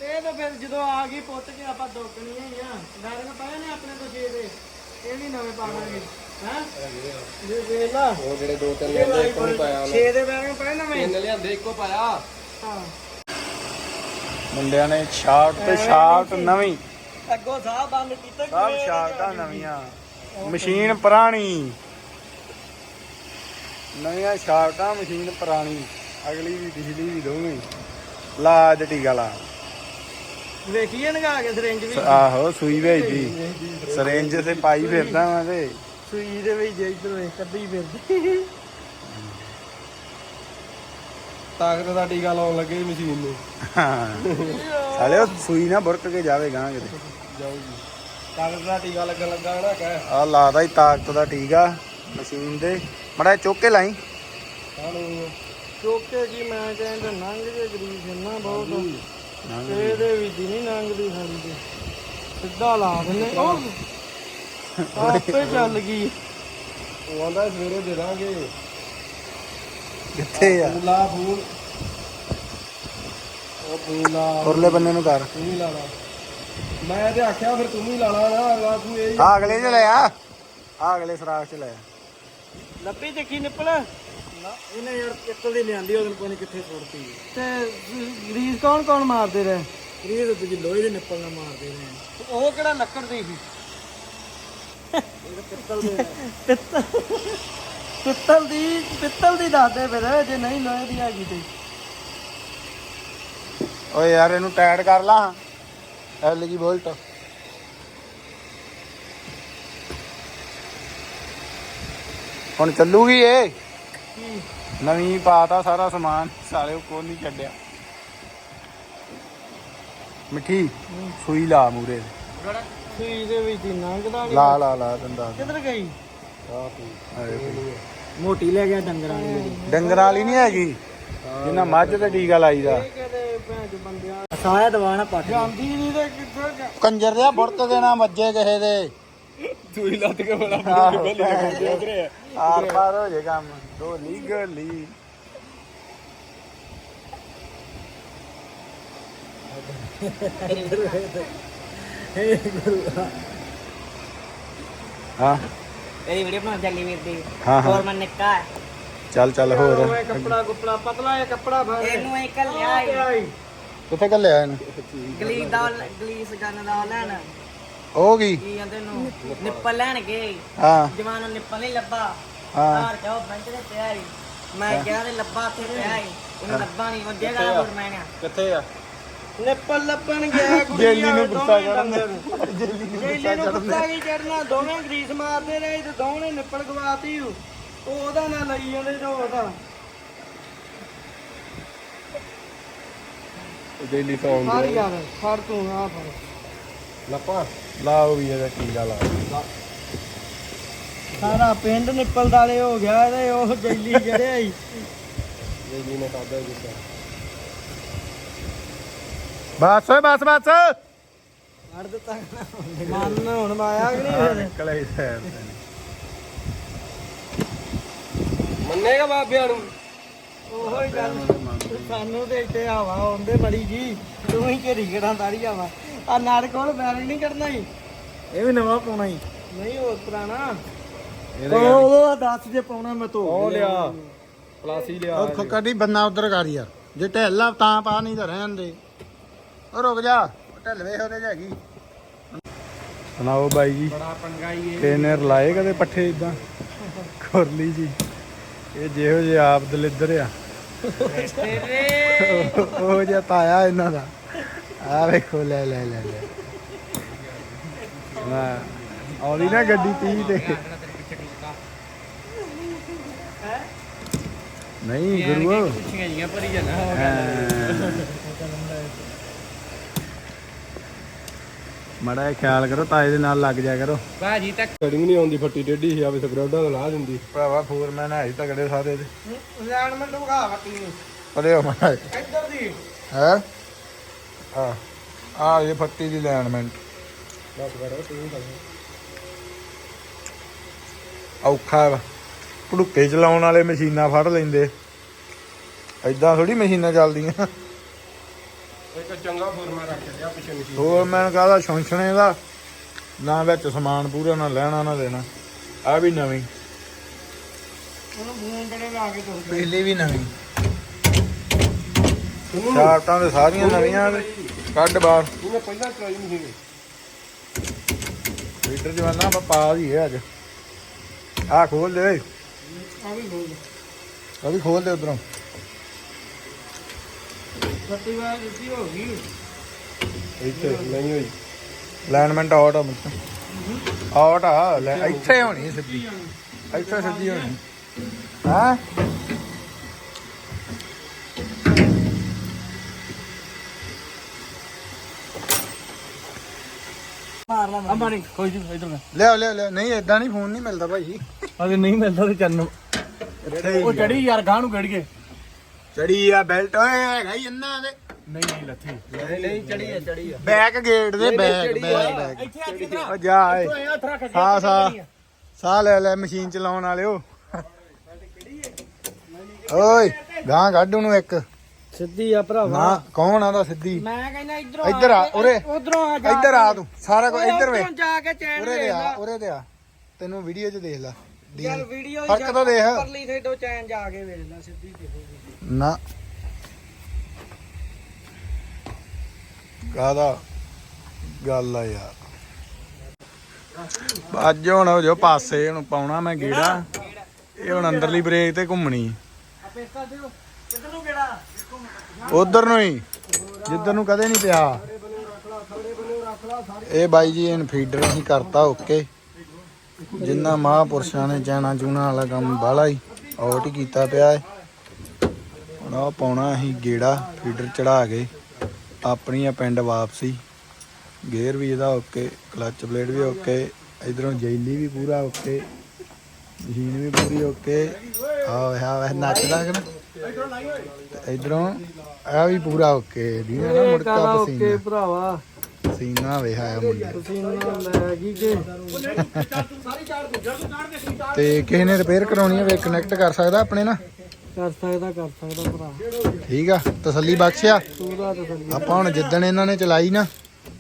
ਇਹ ਤਾਂ ਫਿਰ ਜਦੋਂ ਆ ਗਈ ਪੁੱਤ ਕੇ ਆਪਾਂ ਦੋਕਣੀਆਂ ਹੀ ਆ। ਡਰ ਪਏ ਨੇ ਆਪਣੇ ਤੋਂ ਛੇ ਦੇ। ਇਹ ਨਹੀਂ ਨਵੇਂ ਪਾਵਾਂਗੇ। ਹੈ? ਜੇ ਵੇਖ ਲਾ। ਉਹ ਜਿਹੜੇ ਦੋ ਤਿੰਨ ਲਿਆਂਦੇ ਇੱਕ ਨਹੀਂ ਪਾਇਆ ਛੇ ਦੇ ਬੈਗ ਪਏ ਨਵੇਂ? ਤਿੰਨ ਲਿਆਂਦੇ ਇੱਕੋ ਪਾਇਆ। ਹਾਂ। ਮੁੰਡਿਆਂ ਨੇ ਸ਼ਾਰਟ ਤੇ ਸ਼ਾਰਟ ਨਵੀਂ। ਅੱਗੋਂ ਸਾਹ ਬੰਦ ਕੀਤਾ ਸਭ ਸ਼ਾਰਟਾਂ ਨਵੀਆਂ। ਮਸ਼ੀਨ ਪੁਰਾਣੀ। ਨਵੀਆਂ ਸ਼ਾਫਟਾਂ ਮਸ਼ੀਨ ਪੁਰਾਣੀ। ਅਗਲੀ ਵੀ ਪਿਛਲੀ ਵੀ ਦੋਵੇਂ। ਲਾ ਅੱਜ ਟੀਕਾ ਲਾ। ਵੇਖੀਏ ਨਗਾ ਕੇ ਸਿਰਿੰਜ ਵੀ। ਆਹੋ ਸੂਈ ਵੇਚਦੀ ਸਰੇਂਜ ਤੇ ਪਾਈ ਫਿਰਦਾ ਮੈਂ ਤੇ। ਸੂਈ ਦੇ ਵਿੱਚ ਇੱਧਰ ਵੇਖ ਕੱਢੀ ਫਿਰਦੀ। ਤਾਕਤ ਦਾ ਟੀਕਾ ਲਾਉਣ ਲੱਗੇ ਮਸ਼ੀਨ ਨੂੰ। ਸਾਲੇ ਉਹ ਸੂਈ ਨਾ ਬੁਰਕ ਕੇ ਜਾਵੇ ਗਾਂ ਕਿਤੇ। ਜਾਊਗੀ। ਤਾਕਤ ਦਾ ਟੀਕਾ ਲੱਗਣ ਲੱਗਾ ਨਾ ਕਹਿ। ਆ ਲਾਦਾ ਹੀ ਤਾਕਤ ਦਾ ਟੀਕਾ ਮਸ਼ੀਨ ਦੇ। ਮੜਾ ਚੁੱਕ ਕੇ ਲਾਈ। ਸਾਨੂੰ ਚੋਕੇ ਕੀ ਮੈਂ ਕਹਿੰਦਾ ਨੰਗ ਜੇ ਗਰੀਬ ਇੰਨਾ ਬਹੁਤ। ਇਹਦੇ ਵਿੱਚ ਹੀ ਨਹੀਂ ਲੰਘਦੀ ਸਾਡੀ ਤੇ ਸਿੱਧਾ ਲਾ ਦਿੰਨੇ ਉਹ ਆਪੇ ਚੱਲ ਗਈ। ਉਹ ਆਂਦਾ ਸਵੇਰੇ ਦੇ ਦਾਂਗੇ। ਕਿੱਥੇ ਆ? ਫੂਲਾ ਫੂਲ ਉਹ ਫੂਲਾ ਉਰਲੇ ਬੰਨੇ ਨੂੰ ਕਰ। ਤੂੰ ਵੀ ਲਾ ਲਾ। ਮੈਂ ਤੇ ਆਖਿਆ ਫਿਰ ਤੂੰ ਵੀ ਲਾ ਲਾ ਨਾ ਅਗਲਾ ਤੂੰ ਇਹ ਆ ਅਗਲੇ ਚ ਲੈ ਆ। ਆ ਅਗਲੇ ਸਰਾਖ ਚ ਲੈ ਆ। ਲੱਭੀ ਦੇਖੀ ਨਿੱਪਲ? ਇਹਨੇ ਯਾਰ ਇੱਕਲ ਦੀ ਲਿਆਂਦੀ ਉਹਦੇ ਕੋਲ ਕਿੱਥੇ ਸੁੱਟਤੀ ਤੇ ਗਰੀਸ ਕੌਣ ਕੌਣ ਮਾਰਦੇ ਰਹੇ? ਗਰੀਸ ਤੇ ਜੀ ਲੋਹੇ ਦੇ ਨਿੱਪਲ ਨਾਲ ਮਾਰਦੇ ਰਹੇ। ਉਹ ਕਿਹੜਾ ਲੱਕੜ ਦੀ ਸੀ? ਪਿੱਤਲ ਦੇ ਪਿੱਤਲ। ਪਿੱਤਲ ਦੀ ਪਿੱਤਲ ਦੀ ਦੱਸਦੇ ਫਿਰ ਜੇ ਨਹੀਂ ਲੋਹੇ ਦੀ ਹੈਗੀ ਤੇ। ਓਏ ਯਾਰ ਇਹਨੂੰ ਟਾਈਟ ਕਰ ਲਾ। L G bolt. ਹੁਣ ਚੱਲੂਗੀ ਏ ਨਵੀਂ ਪਾਤਾ ਸਾਰਾ ਸਮਾਨ ਸਾਲੇ ਕੋ ਨਹੀਂ ਛੱਡਿਆ। ਮਿੱਠੀ ਸੂਈ ਲਾ ਮੂਰੇ। ਸੂਈ ਦੇ ਵਿੱਚ ਲੰਘਦਾ ਨਹੀਂ ਲਾ ਲਾ ਲਾ ਦੰਦਾ। ਕਿੱਧਰ ਗਈ? ਮੋਟੀ ਲੈ ਗਿਆ ਡੰਗਰਾਂ ਜਿਹੜੀ ਡੰਗਰਾਂ ਵਾਲੀ ਨਹੀਂ ਹੈਗੀ। ਜਿੰਨਾ ਮੱਝ ਤੇ ਟੀਕਾ ਲਾਈਦਾ। ਸਾਇਆ ਦਵਾਣਾ ਪੱਟ ਜਾਂਦੀ ਨਹੀਂ ਤੇ ਕਿੱਧਰ ਗਿਆ ਕੰਜਰ ਦੇ ਬੁਰਤ ਦੇਣਾ ਮੱਜੇ ਕਿਸੇ ਦੇ। ਤੂੰ ਹੀ ਲੱਤ ਕੇ ਬੜਾ ਉਧਰੇ। ਆਰ ਪਾਰ ਹੋ ਜੇ ਕੰਮ। ਢੋਲੀ ਗੋਲੀ ਹਾਂ। ਇਹਦੀ ਵੀਡੀਓ ਬਣਾ ਚੱਲੀ ਵੀਰ ਦੀ। ਹਾਂ ਹਾਂ। ਹੋਰ ਮੈਂ ਨਿੱਕਾ ਹੈ। ਚੱਲ ਚੱਲ ਹੋਰ। ਕੱਪੜਾ ਕੁਪੜਾ ਪਤਲਾ ਜਿਹਾ ਕੱਪੜਾ ਫੜ। ਇਹਨੂੰ ਇੱਕ ਲਿਆ ਈ। ਕਿੱਥੇ ਕੱਲਿਆ ਇਹਨੂੰ? ਗਲੀਸ ਦਾ ਗਲੀਸ ਗਨ ਦਾ ਲੈਣ। ਉਹ ਕੀ? ਕੀ ਕਹਿੰਦੇ ਨੂੰ ਨਿੱਪਲ ਲੈਣ ਗਏ। ਹਾਂ। ਜਵਾਨ ਨੂੰ ਨਿੱਪਲ ਨਹੀਂ ਲੱਭਾ। ਹਾਂ। ਘਰ ਜਾਓ ਬੈਂਚ ਤੇ ਪਿਆ ਈ ਮੈਂ ਕਿਹਾ ਤੇ ਲੱਭਾ ਤੇ ਪਿਆ ਈ ਉਹਨੂੰ ਲੱਭਾ ਨਹੀਂ। ਉਹ ਜੇਗਾ ਹੋਰ ਮੈਂ ਕਿਹਾ ਕਿੱਥੇ ਆ? ਨਿੱਪਲ ਲੱਭਣ ਗਿਆ ਕੁੜੀ ਜੇਲੀ ਨੂੰ ਗੁੱਸਾ ਚੜਨ ਬੰਦੇ ਨੂੰ। ਜੇਲੀ ਨੂੰ ਗੁੱਸਾ ਕੀ ਚੜਨਾ ਦੋਵੇਂ ਗਰੀਸ ਮਾਰਦੇ ਰਹੇ ਤੇ ਦੋਵੇਂ ਨਿੱਪਲ ਗਵਾਤੀ। ਉਹ ਉਹਦਾ ਨਾ ਲਈ ਜਾਂਦੇ ਤੇ। ਉਹਦਾ ਦਿੱਲੀ ਤੋਂ ਫੜ ਯਾਰ ਫੜ ਤੂੰ ਆ ਫੜ। ਲੱਪਾ ਲਾਓ ਵੀ ਇਹਦਾ ਟੀਕਾ ਲਾ। ਸਾਰਾ ਪਿੰਡ ਨਿੱਪਲ ਦਾਲੇ ਹੋ ਗਿਆ ਤੇ ਉਹ ਜੈਲੀ ਜਿਹੜੇ ਆਈ। ਦਿੱਲੀ ਨੇ ਕਾਦਾ ਦਿੱਤਾ ਬਸ ਓਏ ਬਸ ਬਸ। ਫੜ ਦਿੱਤਾ ਮਨ ਹੁਣ ਮਾਇਆ ਕਿ ਨਹੀਂ ਫਿਰ? ਕਲੇ ਸੈਰ ਮੰਨੇਗਾ ਬਾਬਿਆਂ ਨੂੰ? ਉਹੋ ਹੀ ਗੱਲ। ਸਾਨੂੰ ਤੇ ਇੱਥੇ ਹਵਾ ਆਉਂਦੇ ਬੜੀ ਜੀ। ਤੂੰ ਹੀ ਘੇਰੀ ਕਿਹੜਾ ਦਾੜੀ ਹਵਾ। ਆ ਨਾੜ ਕੋਲ ਬੈਲ ਨਹੀਂ ਕੱਢਣਾ ਹੀ। ਇਹ ਵੀ ਨਵਾਂ ਪਾਉਣਾ ਹੀ। ਨਹੀਂ ਉਹ ਪੁਰਾਣਾ। ਉਹ ਉਹ ਦੱਸ ਜੇ ਪਾਉਣਾ ਮੈਂ ਧੋ ਉਹ ਲਿਆ। ਪਲਾਸੀ ਲਿਆ ਉਹ ਕਦੀ ਬੰਨਾ ਉਧਰ ਕਰ ਯਾਰ। ਜੇ ਢਿੱਲਾ ਤਾਂ ਪਾ ਨਹੀਂ ਤਾਂ ਰਹਿਣ ਦੇ। ਉਹ ਰੁਕ ਜਾ ਉਹ ਢਿੱਲ ਵੇਖ ਉਹਦੇ ਚ ਹੈਗੀ। ਸੁਣਾਓ ਬਾਈ ਜੀ ਬੜਾ ਪੰਗਾ ਹੀ ਇਹ। ਟ੍ਰੇਨਰ ਲਾਏ ਕਦੇ ਪੱਠੇ ਇਦਾਂ ਖੁਰਲੀ ਜੀ ਇਹ ਜਿਹੋ ਜੇ ਆਪ ਦਲਿੱਦਰ ਆ। ਉਹ ਜਿਹਾ ਤਾਇਆ ਇਹਨਾਂ ਦਾ। ਆ ਵੇਖੋ ਲੈ ਲੈ ਲੈ ਲੈ। ਨਾ ਆਉਂਦੀ ਨਾ ਗੱਡੀ 30 ਤੇ। ਨਹੀਂ ਗੁਰੂ ਪੁੱਛੀਆਂ ਜੀਆਂ ਭਰੀ ਜਾਣਾ। ਮੜਾ ਖਿਆਲ ਕਰੋ ਤਾਏ ਦੇ ਨਾਲ ਲੱਗ ਜਾ ਕਰੋ। ਬਾਜੀ ਤੱਕ ਕੜਿੰਗ ਨਹੀਂ ਆਉਂਦੀ ਫੱਟੀ ਟੇਢੀ ਸੀ ਆਵੇ ਸਕਰੋਡਾਂ ਦਾ ਲਾ ਦਿੰਦੀ। ਭਰਾਵਾ ਫੋਰਮੈਨ ਹੈ ਹੀ ਤਗੜੇ ਸਾਰੇ ਦੇ ਅਲਾਈਨਮੈਂਟ ਵਿਖਾ ਵੱਟੀ ਨੂੰ। ਪਰੇ ਹੋ ਮੜਾ ਇੱਧਰ ਦੀ। ਹੈ? ਆ ਆ ਇਹ ਫੱਟੀ ਦੀ ਅਲਾਈਨਮੈਂਟ ਬਸ ਕਰੋ ਤੂੰ ਕਰ। ਔਖਾ ਵਾ। ਭੜੁੱਕੇ ਚਲਾਉਣ ਵਾਲੇ ਮਸ਼ੀਨਾਂ ਫੜ ਲੈਂਦੇ। ਐਦਾਂ ਥੋੜੀ ਮਸ਼ੀਨਾਂ ਚੱਲਦੀਆਂ। ਇੱਕ ਚੰਗਾ ਫੋਰਮਾ ਰੱਖ ਲਿਆ ਪਿੱਛੇ ਮਸ਼ੀਨ ਹੋਰ ਮੈਂ ਕਹਦਾ ਸ਼ੌਂਛਣੇ ਦਾ ਨਾ ਵਿੱਚ ਸਮਾਨ ਪੂਰਾ ਨਾ ਲੈਣਾ ਨਾ ਦੇਣਾ। ਆ ਵੀ ਨਵੀਂ। ਉਹਨੂੰ ਫੋਨ ਬੜੇ ਲਾ ਕੇ ਤੁਰ ਬਿਜਲੀ ਵੀ ਨਵੀਂ। ਸ਼ਾਫਟਾਂ ਤੇ ਸਾਰੀਆਂ ਨਵੀਆਂ ਤੇ ਕੱਢ ਬਾਹਰ। ਇਹਨੇ ਪਹਿਲਾਂ ਚਲਾਈ ਮਸ਼ੀਨ ਲੀਟਰ ਜਵਾਨਾ ਆਪਾਂ ਪਾ ਦਈਏ ਅੱਜ। ਆ ਖੋਲ ਦੇ। ਆ ਵੀ ਉਹ ਵੀ ਖੋਲ ਦੇ ਉਧਰੋਂ। ਸੱਤੀ ਵਾਰ ਦਿੱਤੀ ਹੋ ਗਈ ਇੱਥੇ ਨਹੀਂ ਹੋਈ। ਅਲਾਈਨਮੈਂਟ ਆਊਟ ਆ ਮੁੱਤ ਆਊਟ ਆ ਲੈ ਇੱਥੇ ਹੋਣੀ ਸਿੱਧੀ। ਇੱਥੇ ਸਿੱਧੀ ਹੋਣੀ। ਹਾਂ? ਮਾਰ ਲਾ ਅੰਬਾਨੀ ਕੋਈ ਨਹੀਂ ਇਧਰ ਲਿਆ ਲਿਆ ਲਿਆ ਨਹੀਂ ਇਦਾਂ ਨਹੀਂ ਫੋਨ ਨਹੀਂ ਮਿਲਦਾ ਭਾਈ। ਅਗੇ ਨਹੀਂ ਮਿਲਦਾ ਤੇ ਚੰਨ ਉਹ ਚੜੀ ਯਾਰ ਗਾਂ ਨੂੰ ਗੜੀਏ ਚੜੀ ਆ ਬੈਲਟ ਓਏ ਹੈਗਾ ਹੀ ਇੰਨਾ ਦੇ। ਨਹੀਂ ਨਹੀਂ ਲੱਥੀ। ਨਹੀਂ ਨਹੀਂ ਚੜੀ ਆ ਚੜੀ ਆ। ਬੈਕ ਗੇਟ ਦੇ ਬੈਕ ਬੈਕ ਇੱਥੇ ਆ ਕੇ ਉਹ ਜਾ ਏ ਸਾਹ ਸਾਹ ਲੈ ਲੈ ਮਸ਼ੀਨ ਚਲਾਉਣ ਵਾਲਿਓ। ਓਏ ਗਾਂ ਕੱਢ ਉਹਨੂੰ ਇੱਕ। ਸਿੱਧੀ ਆ ਭਰਾਵਾ। ਨਾ ਕੌਣ ਆਂਦਾ ਸਿੱਧੀ? ਮੈਂ ਕਹਿੰਦਾ ਇਧਰੋਂ ਇੱਧਰ ਆ, ਉਰੇ। ਉਧਰੋਂ ਆ ਜਾ। ਇੱਧਰ ਆ ਤੂੰ। ਸਾਰਾ ਕੁਝ ਇੱਧਰ ਵੇ ਉੱਧਰੋਂ ਜਾ ਕੇ ਚੈਨ ਉਰੇ ਤੇ ਆ ਉਰੇ ਤੇ ਆ। ਤੈਨੂੰ ਵੀਡੀਓ 'ਚ ਦੇਖ ਲੈ। ਦੀ- ਚੱਲ ਵੀਡੀਓ ਫ਼ਰਕ ਤਾਂ ਦੇਖ। ਪਰਲੀ ਸਾਈਡੋਂ ਚੈਨ ਜਾ ਕੇ ਵੇਖ ਲੈ ਸਿੱਧੀ ਤੇ। ਨਾ। ਕਾਦਾ ਗੱਲ ਆ ਯਾਰ। ਅੱਜ ਹੁਣ ਹੋ ਜੋ ਪਾਸੇ ਹੁਣ ਪਾਉਣਾ ਮੈਂ ਗੇੜਾ, ਇਹ ਹੁਣ ਅੰਦਰਲੀ ਬ੍ਰੇਕ ਤੇ ਘੁੰਮਣੀ। ਉਧਰ ਨੂੰ ਹੀ, ਜਿੱਧਰ ਨੂੰ ਕਦੇ ਨਹੀਂ ਪਿਆ। ਇਹ ਬਾਈ ਜੀ ਇਹਨ ਫੀਡਰ ਅਸੀਂ ਕਰਤਾ ਓਕੇ। ਜਿੰਨਾ ਮਹਾਂਪੁਰਸ਼ਾਂ ਨੇ ਚੈਨਾ ਚੂਨਾ ਵਾਲਾ ਕੰਮ ਬਾਹਲਾ ਹੀ ਆਊਟ ਕੀਤਾ ਪਿਆ ਹੈ ਆਹ ਪਾਉਣਾ ਅਸੀਂ ਗੇੜਾ ਫੀਡਰ ਚੜਾ ਕੇ ਆਪਣੀ ਆ ਪਿੰਡ ਵਾਪਸੀ। ਗੇਅਰ ਵੀ ਇਹਦਾ ਓਕੇ ਕਲੱਚ ਪਲੇਟ ਵੀ ਓਕੇ ਇਧਰੋਂ ਜੈਲੀ ਵੀ ਪੂਰਾ ਓਕੇ ਮਸ਼ੀਨ ਵੀ ਪੂਰੀ ਓਕੇ। ਆ ਵੇ ਆ ਵੇ ਨੱਚਦਾ ਕਿ ਇਧਰੋਂ ਆ ਵੀ ਪੂਰਾ ਓਕੇ ਦੀਨਾ ਨਾ ਮੁੜਕਾ ਪਸੀਨਾ। ਭਰਾਵਾ। ਪਸੀਨਾ ਵੇ ਆਇਆ ਮੁੰਡੇ ਤੇ ਕਿਸੇ ਨੇ ਰਿਪੇਅਰ ਕਰਾਉਣੀ ਹੋਵੇ ਕਨੈਕਟ ਕਰ ਸਕਦਾ ਆਪਣੇ ਨਾਲ? ਕਰ ਸਕਦਾ ਕਰ ਸਕਦਾ ਭਰਾ। ਠੀਕ ਆ, ਤਸੱਲੀ ਬਖਸ਼ਿਆ। ਪੂਰਾ ਤਾਂ ਆਪਾਂ ਹੁਣ ਜਿੱਦਣ ਇਹਨਾਂ ਨੇ ਚਲਾਈ ਨਾ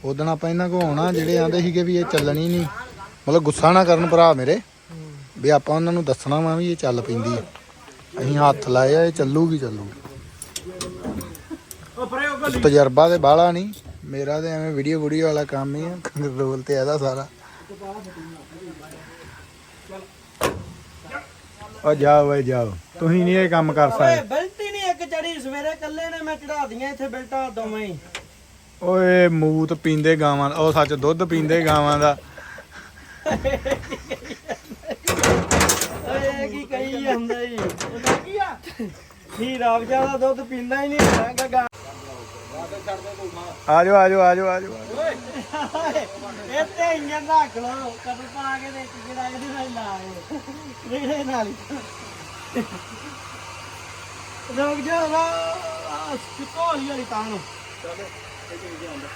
ਉਦੋਂ ਆਪਾਂ ਇਹਨਾਂ ਕੋ ਆਉਣਾ, ਜਿਹੜੇ ਆਂਦੇ ਸੀਗੇ ਵੀ ਇਹ ਚੱਲਣੀ ਨਹੀਂ। ਮਤਲਬ ਗੁੱਸਾ ਨਾ ਕਰਨ ਭਰਾ ਮੇਰੇ, ਵੀ ਆਪਾਂ ਉਹਨਾਂ ਨੂੰ ਦੱਸਣਾ ਵਾ ਵੀ ਇਹ ਚੱਲ ਪੈਂਦੀ ਆ। ਅਸੀਂ ਹੱਥ ਲਾਏ ਆ, ਇਹ ਚੱਲੂਗੀ ਚੱਲੂਗੀ। ਤਜਰਬਾ ਤੇ ਬਾਹਲਾ ਨਹੀਂ, ਮੇਰਾ ਤੇ ਐਵੇਂ ਵੀਡੀਓ ਵੀਡੀਓ ਵਾਲਾ ਕੰਮ ਹੀ ਆ ਕੰਟਰੋਲ ਤੇ ਇਹਦਾ ਸਾਰਾ। ਓ ਜਾਓ ਓਏ ਜਾਓ। ਤੁਸੀਂ ਨਹੀਂ ਇਹ ਕੰਮ ਕਰ ਓਏ ਸਕਦੇ। ਬੈਲਟ ਹੀ ਨਹੀਂ ਇੱਕ ਚੜੀ ਸਵੇਰੇ ਕੱਲੇ ਨੇ ਮੈਂ ਚੜਾ ਦੀਆਂ ਇੱਥੇ ਬੈਲਟਾਂ ਦੋਵੇਂ। ਹੀ ਓਏ ਮੂਤ ਪੀਂਦੇ ਗਾਵਾਂ ਦਾ ਉਹ ਸੱਚ ਦੁੱਧ ਪੀਂਦੇ ਗਾਵਾਂ ਦਾ। ਓਏ ਇਹ ਕੀ ਕਹੀ ਜਾਂਦਾ ਜੀ? ਉਹਦਾ ਕੀ ਆ? ਹੀ ਰਾਬ ਜ਼ਿਆਦਾ ਦੁੱਧ ਪੀਂਦਾ ਹੀ ਨਹੀਂ ਹੈਗਾ ਗਾ ਆਜੋ ਆਜੋ ਆਜੋ ਆਜੋ ਇਹ ਤੇ ਇੰਜਨ ਰੱਖ ਲਓ, ਕਦੋਂ ਪਾ ਕੇ ਦੇਖ ਜਿਹੜਾ ਇਹਦੇ ਨਾਲ ਲਾਏ ਜਿਹੜੇ ਨਾਲ ਹੀ। ਰੁਕ ਜਾ ਰਾ ਕਿਤੋਂ ਹੌਲੀ ਤਾਂ ਨੂੰ। ਕੀ ਕਰਦਾ ਹੈ ਇੱਕ ਇੱਕ ਬਹੁਤ ਆ ਆਉਣ ਦੋ ਆਉਣ ਦੋ ਆਉਣ ਦੋ ਸਿੱਧਾ ਕਰ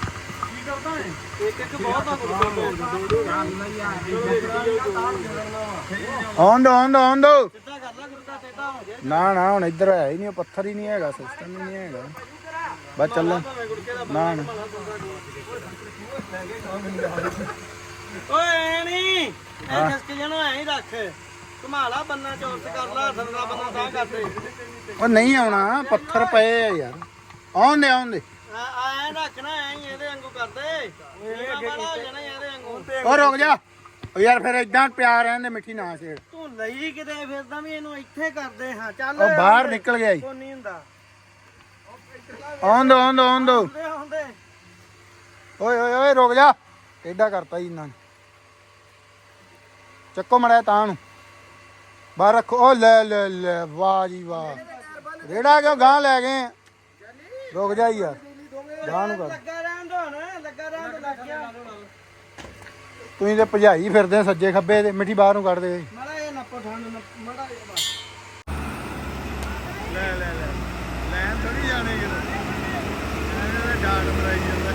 ਲਾ ਗੁਰਦਾ ਨਾ ਨਾ ਹੁਣ ਇੱਧਰ ਹੈ ਹੀ ਨਹੀਂ ਪੱਥਰ ਹੀ ਨਹੀਂ ਹੈਗਾ ਸਿਸਟਮ ਹੀ ਨਹੀਂ ਹੈਗਾ। ਬਸ ਚੱਲ। ਨਾ ਨਾ। ਓਏ ਐ ਨਹੀਂ ਇਹ ਖਸਕ ਜਣਾ ਐ ਰੱਖ। ਘੁਮਾਲਾ ਬੰਨਾ ਚੌਰਸ ਕਰ ਲਾ ਹੱਥ ਦਾ ਬੰਨਾ ਤਾਂ ਕਰਦੇ ਉਹ ਨਹੀਂ ਆਉਣਾ ਪੱਥਰ ਪਏ ਆ ਯਾਰ। ਆਉਣ ਦੇ ਆਉਣ ਦੇ ਆ ਐ ਰੱਖਣਾ ਐ ਹੀ ਇਹਦੇ ਵਾਂਗੂ ਕਰਦੇ। ਇਹ ਅੱਗੇ ਹੋ ਜਾਣਾ ਇਹਦੇ ਵਾਂਗੂ। ਉਹ ਰੁਕ ਜਾ। ਉਹ ਯਾਰ ਫਿਰ ਇਦਾਂ ਪਿਆਰ ਰਹਿੰਦੇ ਮਿੱਠੀ ਨਾ ਛੇੜ। ਤੂੰ ਲਈ ਕਿਤੇ ਫਿਰਦਾ ਵੀ ਇਹਨੂੰ ਇੱਥੇ ਕਰਦੇ ਹਾਂ। ਚੱਲ ਉਹ ਬਾਹਰ ਨਿਕਲ ਗਿਆ ਈ। ਕੋਈ ਨਹੀਂ ਹੁੰਦਾ। ਆਉਣ ਦੋ ਆਉਣ ਦੋ ਆਉਣ ਦੋ ਹੁੰਦੇ ਹੁੰਦੇ ਓਏ ਓਏ ਓਏ ਰੁਕ ਜਾ। ਐਡਾ ਕਰਤਾ ਜੀ ਇਹਨਾਂ ਨੇ। ਚੱਕੋ ਮੜਿਆ ਤਾਂ ਨੂੰ। ਬਾਹਰ ਰੱਖੋ। ਓ ਲੈ ਲੈ ਲੈ ਵਾਹ ਜੀ ਵਾਹ। ਰੇੜਾ ਕਿਉਂ ਗਾਂ ਲੈ ਗਏ? ਰੁਕ ਜਾ ਯਾਰ। ਗਾਂ ਨੂੰ ਕਰ। ਲੱਗਾ ਰਹਿਣ ਦੋ ਨਾ ਲੱਗਾ ਰਹਿਣ ਦੋ ਲੱਗ ਗਿਆ। ਤੁਸੀਂ ਤੇ ਭਜਾਈ ਫਿਰਦੇ ਆ ਸੱਜੇ ਖੱਬੇ ਤੇ ਮਿੱਠੀ ਬਾਹਰ ਨੂੰ ਕੱਢ ਦੇ ਮੜਾ ਇਹ ਨੱਪੋ ਠੰਡ ਮੜਾ ਇਹ ਬਸ। ਲੈ ਲੈ ਲੈ। ਲੈਣ ਥੋੜੀ ਜਾਣੇ ਕਿਤੇ। ਐਵੇਂ ਡਾਟ ਮਰਾਈ ਜਾਂਦਾ।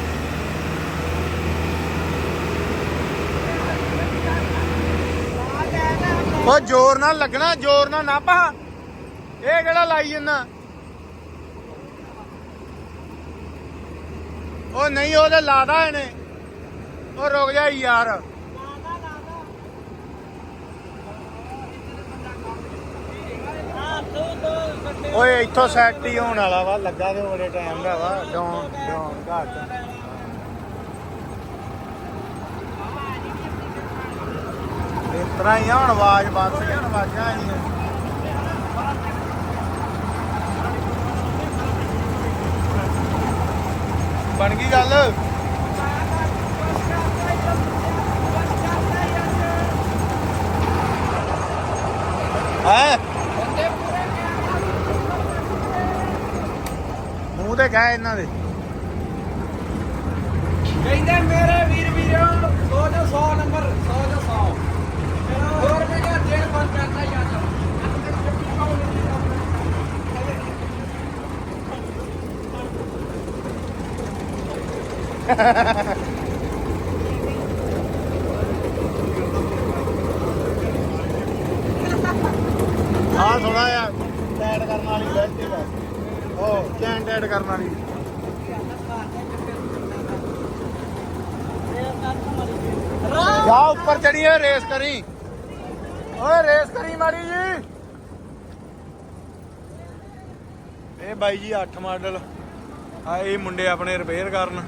ਉਹ ਜ਼ੋਰ ਨਾਲ ਲੱਗਣਾ ਜ਼ੋਰ ਨਾਲ ਨਾ ਪਾ ਇਹ ਕਿਹੜਾ ਲਾਈ ਜੰਨਾ ਉਹ ਨਹੀਂ ਉਹਦੇ ਲਾਦਾ ਇਹਨੇ। ਉਹ ਰੁਕ ਜਾ ਯਾਰ। ਓਏ, ਇੱਥੋਂ ਸੈੱਟ ਹੀ ਹੋਣ ਵਾਲਾ ਵਾ, ਲੱਗਾ ਤੇ ਬੜੇ ਟਾਈਮ ਦਾ ਵਾ ਡਾਉਨ ਡਾਉਨ ਘੱਟ। ਇਸ ਤਰ੍ਹਾਂ ਹੀ ਆ, ਹੁਣ ਆਵਾਜ਼ ਬੰਦ ਗਿਆ ਆਵਾਜ਼ਾਂ ਆਈਆਂ ਬਣ ਗਈ ਗੱਲ। ਹੈ? ਮੂੰਹ ਤੇ ਗਏ ਇਹਨਾਂ ਦੇ। ਕਹਿੰਦੇ ਮੇਰੇ ਵੀਰ ਵੀਰੋ 100 100 ਨੰਬਰ 100 ਜੋ 100 ਹੋਰ ਵੀ ਘਰ ਜੇੜ ਬੰਦ ਕਰਦਾ ਯਾਰ ਆ ਥੋੜਾ ਜਿਹਾ ਐਡ ਕਰਨ ਵਾਲੀ ਬੈਠੀ ਹੈ ਉਹ ਕੈਂਟ ਐਡ ਕਰਨ ਵਾਲੀ। ਜਾ ਉੱਪਰ ਚੜੀਏ ਰੇਸ ਕਰੀ। ਓਏ ਰੇਸ ਕਰੀ ਮਾੜੀ ਜੀ। ਇਹ ਬਾਈ ਜੀ 8 ਮਾਡਲ ਆ ਇਹ ਮੁੰਡੇ ਆਪਣੇ ਰਿਪੇਅਰ ਕਰਨ।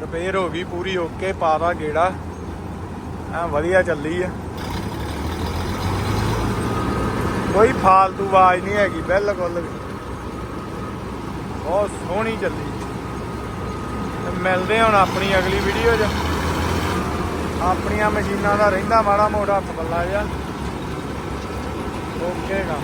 ਰਿਪੇਅਰ ਹੋ ਗਈ ਪੂਰੀ, ਓਕੇ ਪਾਦਾ ਗੇੜਾ। ਆ ਵਧੀਆ ਚੱਲੀ ਆ। ਕੋਈ ਫਾਲਤੂ ਆਵਾਜ਼ ਨਹੀਂ ਹੈਗੀ, ਬਿਲਕੁਲ ਵੀ। ਬਹੁਤ ਸੋਹਣੀ ਚੱਲੀ। ਮਿਲਦੇ ਹੁਣ ਆਪਣੀ ਅਗਲੀ ਵੀਡੀਓ 'ਚ। ਆਪਣੀਆਂ ਮਸ਼ੀਨਾਂ ਦਾ ਰਹਿੰਦਾ ਮਾੜਾ ਮੋਟਾ ਹੱਥ ਜਿਹਾ। ਓਕੇ ਗਾ